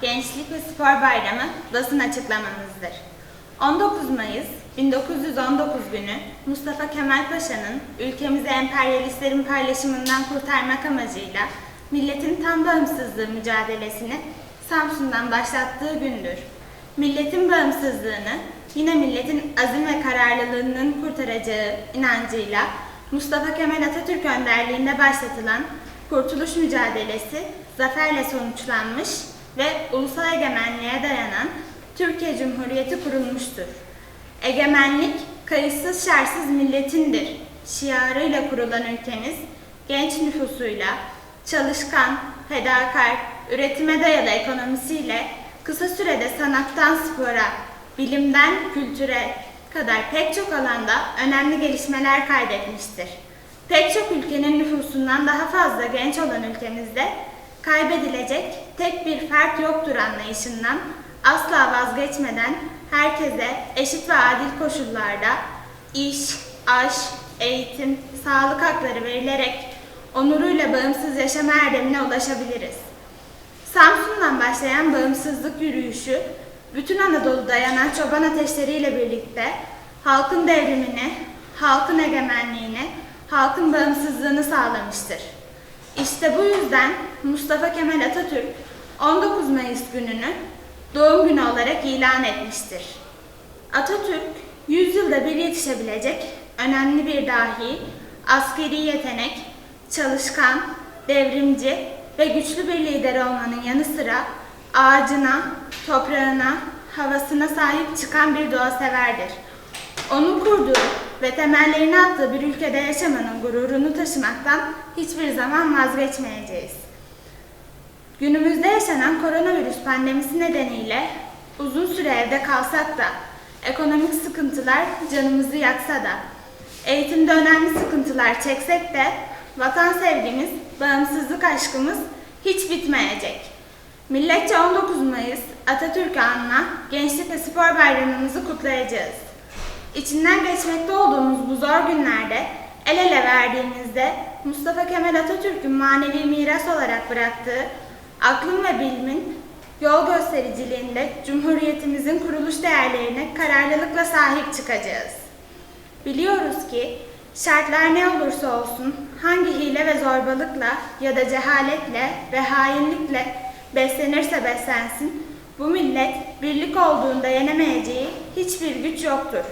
Gençlik ve Spor Bayramı basın açıklamamızdır. 19 Mayıs 1919 günü Mustafa Kemal Paşa'nın ülkemizi emperyalistlerin paylaşımından kurtarmak amacıyla milletin tam bağımsızlığı mücadelesini Samsun'dan başlattığı gündür. Milletin bağımsızlığını yine milletin azim ve kararlılığının kurtaracağı inancıyla Mustafa Kemal Atatürk önderliğinde başlatılan Kurtuluş mücadelesi zaferle sonuçlanmış ve ulusal egemenliğe dayanan Türkiye Cumhuriyeti kurulmuştur. Egemenlik kayıtsız şartsız milletindir şiarıyla kurulan ülkemiz genç nüfusuyla çalışkan, fedakar, üretime dayalı ekonomisiyle kısa sürede sanattan spora, bilimden kültüre kadar pek çok alanda önemli gelişmeler kaydetmiştir. Pek çok ülkenin nüfusundan daha fazla genç olan ülkemizde kaybedilecek tek bir fark yoktur anlayışından asla vazgeçmeden herkese eşit ve adil koşullarda iş, aş, eğitim, sağlık hakları verilerek onuruyla bağımsız yaşama erdemine ulaşabiliriz. Samsun'dan başlayan bağımsızlık yürüyüşü, bütün Anadolu'da yanan çoban ateşleriyle birlikte halkın devrimini, halkın egemenliğini, halkın bağımsızlığını sağlamıştır. İşte bu yüzden Mustafa Kemal Atatürk 19 Mayıs gününü doğum günü olarak ilan etmiştir. Atatürk, 100 yılda bir yetişebilecek önemli bir dahi, askeri yetenek, çalışkan, devrimci ve güçlü bir lider olmanın yanı sıra ağacına, toprağına, havasına sahip çıkan bir doğa severdir. Onun kurduğu ve temellerini attığı bir ülkede yaşamanın gururunu taşımaktan hiçbir zaman vazgeçmeyeceğiz. Günümüzde yaşanan koronavirüs pandemisi nedeniyle uzun süre evde kalsak da, ekonomik sıkıntılar canımızı yaksa da, eğitimde önemli sıkıntılar çeksek de, vatan sevgimiz, bağımsızlık aşkımız hiç bitmeyecek. Milletçe 19 Mayıs Atatürk anma Gençlik ve Spor Bayramımızı kutlayacağız. İçinden geçmekte olduğumuz bu zor günlerde el ele verdiğimizde Mustafa Kemal Atatürk'ün manevi miras olarak bıraktığı aklın ve bilimin yol göstericiliğinde Cumhuriyetimizin kuruluş değerlerine kararlılıkla sahip çıkacağız. Biliyoruz ki şartlar ne olursa olsun hangi hile ve zorbalıkla ya da cehaletle ve hainlikle beslenirse beslensin bu millet birlik olduğunda yenemeyeceği hiçbir güç yoktur.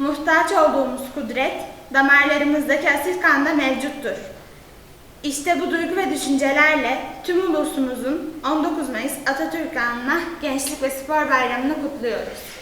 Muhtaç olduğumuz kudret damarlarımızdaki asil kanda mevcuttur. İşte bu duygu ve düşüncelerle tüm ulusumuzun 19 Mayıs Atatürk anına Gençlik ve Spor Bayramı'nı kutluyoruz.